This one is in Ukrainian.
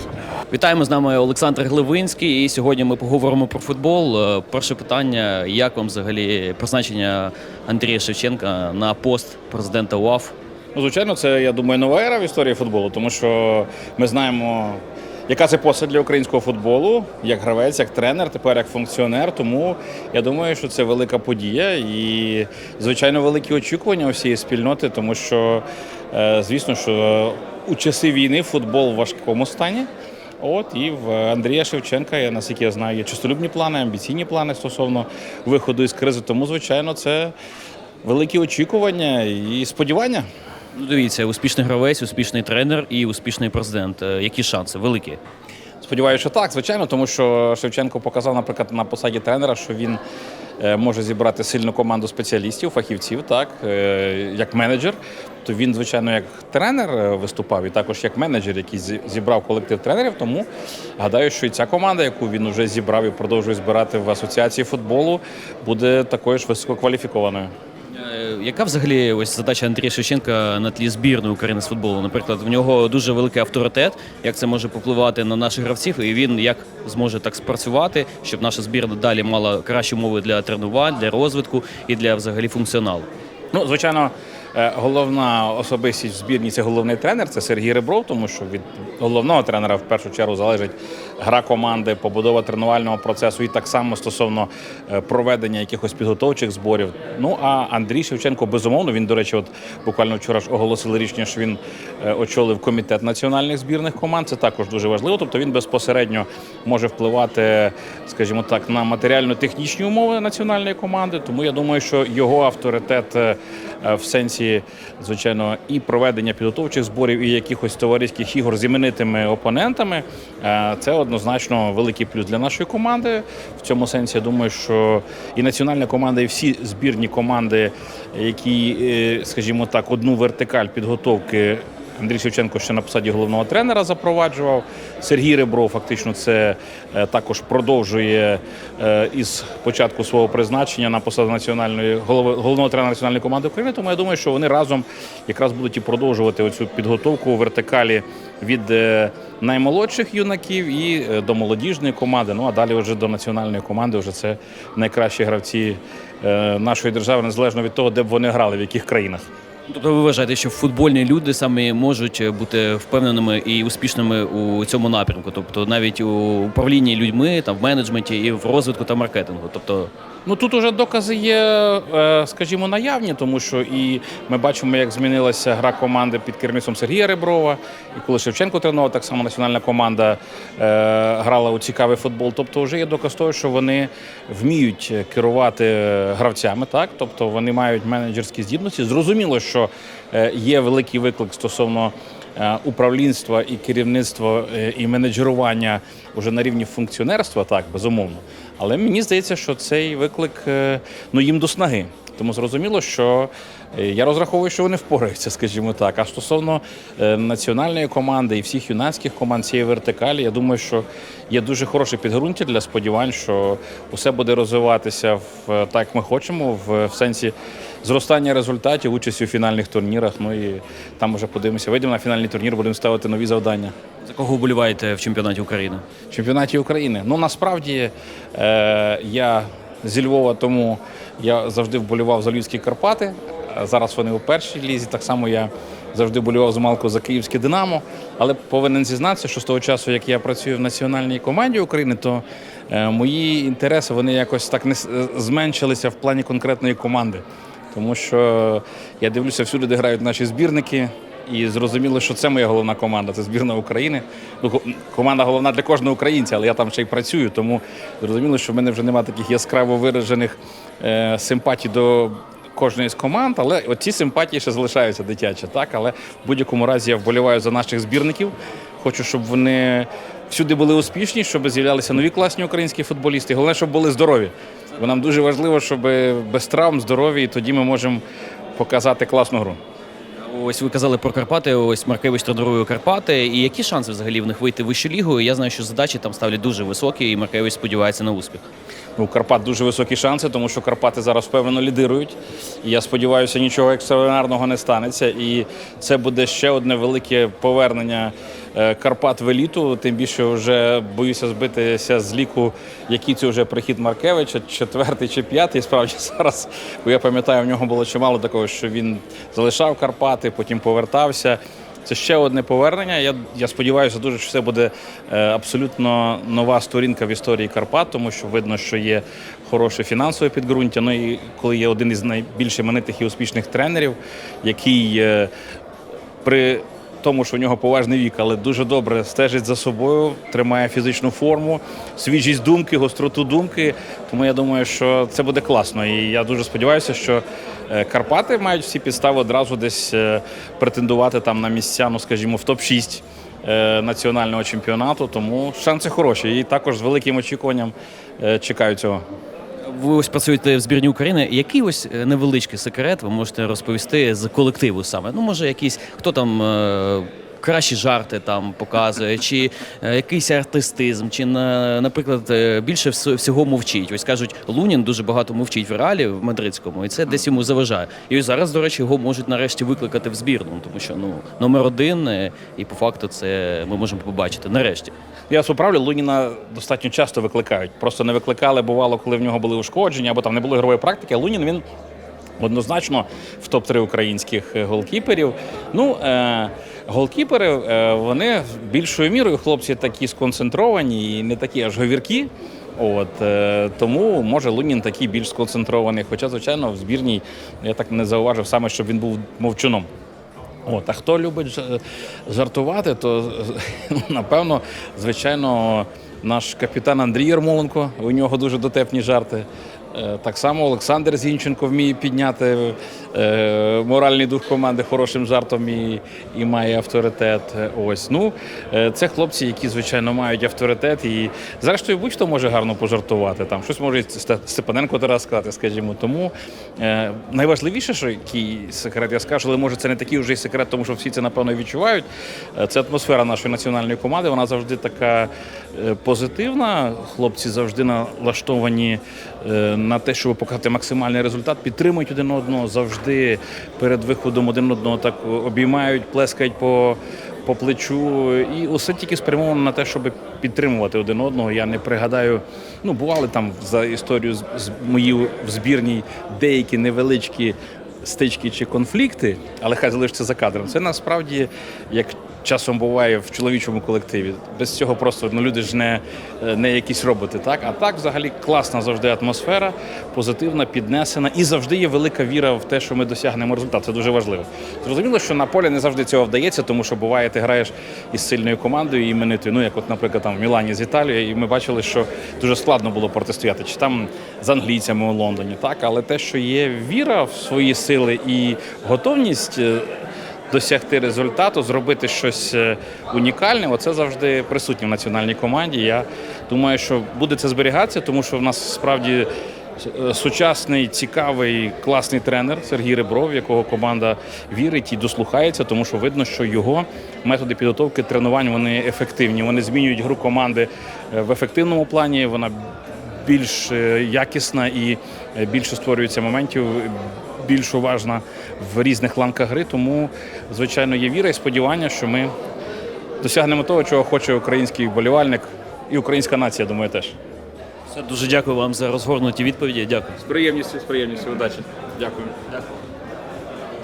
футболістів. Вітаємо з нами Олександр Гливинський. І сьогодні ми поговоримо про футбол. Е, Перше питання: як вам взагалі призначення Андрія Шевченка на пост президента УАФ? Ну, звичайно, це я думаю нова ера в історії футболу, тому що ми знаємо, яка це постать для українського футболу, як гравець, як тренер, тепер як функціонер. Тому я думаю, що це велика подія і, звичайно, великі очікування у всієї спільноти, тому що, е, звісно, що у часи війни футбол в важкому стані. От і в Андрія Шевченка, я наскільки я знаю, є чистолюбні плани, амбіційні плани стосовно виходу із кризи. Тому, звичайно, це великі очікування і сподівання. Ну, дивіться, успішний гравець, успішний тренер і успішний президент. Е, Які шанси? Великі. Сподіваюся, що так, звичайно, тому що Шевченко показав, наприклад, на посаді тренера, що він е, може зібрати сильну команду спеціалістів, фахівців, так е, як менеджер. То він, звичайно, як тренер виступав, і також як менеджер, який зібрав колектив тренерів. Тому гадаю, що і ця команда, яку він вже зібрав і продовжує збирати в асоціації футболу, буде такою ж висококваліфікованою. Е, Яка взагалі ось задача Андрія Шевченка на тлі збірної України з футболу? Наприклад, в нього дуже великий авторитет. Як це може попливати на наших гравців? І він як зможе так спрацювати, щоб наша збірна далі мала кращі умови для тренувань, для розвитку і для взагалі функціоналу? Ну, звичайно, е, головна особистість в збірні це головний тренер, це Сергій Ребров, тому що від головного тренера в першу чергу залежить гра команди, побудова тренувального процесу і так само стосовно е, проведення якихось підготовчих зборів. Ну а Андрій Шевченко, безумовно, він, до речі, от буквально вчора ж оголосили рішення, що він е, очолив комітет національних збірних команд. Це також дуже важливо. Тобто він безпосередньо може впливати, скажімо так, на матеріально-технічні умови національної команди. Тому я думаю, що його авторитет е, в сенсі, звичайно, і проведення підготовчих зборів, і якихось товариських ігор з іменитими опонентами. Це однозначно великий плюс для нашої команди. В цьому сенсі я думаю, що і національна команда, і всі збірні команди, які, е, скажімо так, одну вертикаль підготовки. Андрій Шевченко ще на посаді головного тренера запроваджував. Сергій Ребров фактично це е, також продовжує е, із початку свого призначення на посаду національної голови головного тренера національної команди України. Тому я думаю, що вони разом якраз будуть і продовжувати оцю підготовку у вертикалі від е, наймолодших юнаків і до молодіжної команди. Ну а далі вже до національної команди. Вже це найкращі гравці нашої держави, незалежно від того, де б вони грали, в яких країнах. Тобто ви вважаєте, що футбольні люди саме можуть бути впевненими і успішними у цьому напрямку, тобто навіть у управлінні людьми, там в менеджменті і в розвитку та маркетингу. Тобто, Ну тут уже докази є, е, скажімо, наявні, тому що і ми бачимо, як змінилася гра команди під керівництвом Сергія Реброва. І коли Шевченко тренував, так само національна команда е, грала у цікавий футбол. Тобто, вже є доказ того, що вони вміють керувати гравцями, так тобто вони мають менеджерські здібності. Зрозуміло, що е, є великий виклик стосовно. е, Управлінства і керівництва е, і менеджерування вже на рівні функціонерства, так безумовно. Але мені здається, що цей виклик ну їм до снаги. Тому зрозуміло, що е, я розраховую, що вони впораються, скажімо так. А стосовно е, національної команди і всіх юнацьких команд цієї вертикалі, я думаю, що є дуже хороше підґрунтя для сподівань, що усе буде розвиватися в е, так, як ми хочемо, в, сенсі зростання результатів, участі у фінальних турнірах. Ну і там вже подивимося. Вийдемо на фінальний турнір, будемо ставити нові завдання. за кого вболіваєте в чемпіонаті України? В чемпіонаті України. Ну насправді е, я зі Львова, тому я завжди вболівав за Львівські Карпати. Зараз вони у першій лізі. Так само я завжди вболівав з Малку за Київське Динамо. Але повинен зізнатися, що з того часу, як я працюю в національній команді України, то е, мої інтереси вони якось так не зменшилися в плані конкретної команди. Тому що я дивлюся всюди, де грають наші збірники. І зрозуміло, що це моя головна команда, це збірна України. Ну, команда головна для кожного українця, але я там ще й працюю, тому зрозуміло, що в мене вже немає таких яскраво виражених е, симпатій до кожної з команд, але от ці симпатії ще залишаються дитячі. Так? Але в будь-якому разі я вболіваю за наших збірників. Хочу, щоб вони всюди були успішні, щоб з'являлися нові класні українські футболісти. Головне, щоб були здорові. Бо нам дуже важливо, щоб без травм, здорові, і тоді ми можемо показати класну гру. Ось ви казали про Карпати. Ось Маркевич тренує Карпати. І які шанси взагалі в них вийти в вищу лігу? Я знаю, що задачі там ставлять дуже високі, і Маркевич сподівається на успіх. Ну, У Карпат дуже високі шанси, тому що Карпати зараз впевнено лідирують. І я сподіваюся, нічого екстраординарного не станеться. І це буде ще одне велике повернення Карпат в еліту. Тим більше вже боюся збитися з ліку, який це вже прихід Маркевича, четвертий чи п'ятий. Справді зараз, бо я пам'ятаю, в нього було чимало такого, що він залишав Карпати, потім повертався. Це ще одне повернення. Я, я сподіваюся дуже, що це буде е, абсолютно нова сторінка в історії Карпат, тому що видно, що є хороше фінансове підґрунтя. Ну і коли є один із найбільш іменитих і успішних тренерів, який е, при тому, що у нього поважний вік, але дуже добре стежить за собою, тримає фізичну форму, свіжість думки, гостроту думки. Тому я думаю, що це буде класно. І я дуже сподіваюся, що е, Карпати мають всі підстави одразу десь е, претендувати там на місця, ну скажімо, в топ-6 е, національного чемпіонату. Тому шанси хороші. І також з великим очікуванням чекаю цього. Ви ось працюєте в збірні України. Який ось е, невеличкий секрет ви можете розповісти з колективу саме? Ну, може, якийсь хто там. Кращі жарти там показує, чи е, якийсь артистизм, чи на, наприклад, е, більше всього мовчить. Ось кажуть, Лунін дуже багато мовчить в реалі в мадридському, і це десь йому заважає. І ось зараз, до речі, його можуть нарешті викликати в збірну, тому що ну номер один, е, і по факту це ми можемо побачити нарешті. Я вас поправлю, Луніна достатньо часто викликають. Просто не викликали, бувало, коли в нього були ушкодження або там не було ігрової практики. А Лунін він однозначно в топ-3 українських голкіперів. Ну, е, голкіпери, е, вони більшою мірою хлопці такі сконцентровані і не такі аж говіркі. От е, тому може Лунін такий більш сконцентрований. Хоча, звичайно, в збірній я так не зауважив саме, щоб він був мовчуном. От, а хто любить жартувати, то ну, напевно, звичайно, наш капітан Андрій Ярмоленко, у нього дуже дотепні жарти. Е, Так само Олександр Зінченко вміє підняти е, моральний дух команди хорошим жартом і, і має авторитет. Ось ну е, це хлопці, які звичайно мають авторитет, і зрештою будь-хто може гарно пожартувати. Там щось може Степаненко Тарас сказати, скажімо. Тому е, найважливіше, що який секрет, я скажу, але може це не такий вже й секрет, тому що всі це напевно відчувають. Це атмосфера нашої національної команди. Вона завжди така позитивна. Хлопці завжди налаштовані на те, щоб показати максимальний результат, підтримують один одного завжди перед виходом один одного так обіймають, плескають по. По плечу, і усе тільки спрямовано на те, щоб підтримувати один одного. Я не пригадаю, ну бували там за історію з, з мої в збірній деякі невеличкі стички чи конфлікти, але хай залишиться за кадром. Це насправді як часом буває в чоловічому колективі. Без цього просто ну, люди ж не, не якісь роботи. Так? А так взагалі класна завжди атмосфера, позитивна, піднесена, і завжди є велика віра в те, що ми досягнемо результат. Це дуже важливо. Зрозуміло, що на полі не завжди цього вдається, тому що буває, ти граєш із сильною командою і іменитою. Ну, як, от, наприклад, там в Мілані з Італією, і ми бачили, що дуже складно було протистояти, чи там з англійцями у Лондоні. Так, але те, що є віра в свої сили і готовність. Досягти результату, зробити щось е, унікальне, оце завжди присутнє в національній команді. Я думаю, що буде це зберігатися, тому що в нас справді е, сучасний, цікавий, класний тренер Сергій Ребров, в якого команда вірить і дослухається, тому що видно, що його методи підготовки тренувань вони ефективні. Вони змінюють гру команди е, в ефективному плані. Вона більш якісна і більше створюється моментів, більш уважна в різних ланках гри. Тому, звичайно, є віра і сподівання, що ми досягнемо того, чого хоче український вболівальник і українська нація, думаю, теж. Все, дуже дякую вам за розгорнуті відповіді. Дякую. З приємністю, з приємністю, удачі. Дякую. Дякую.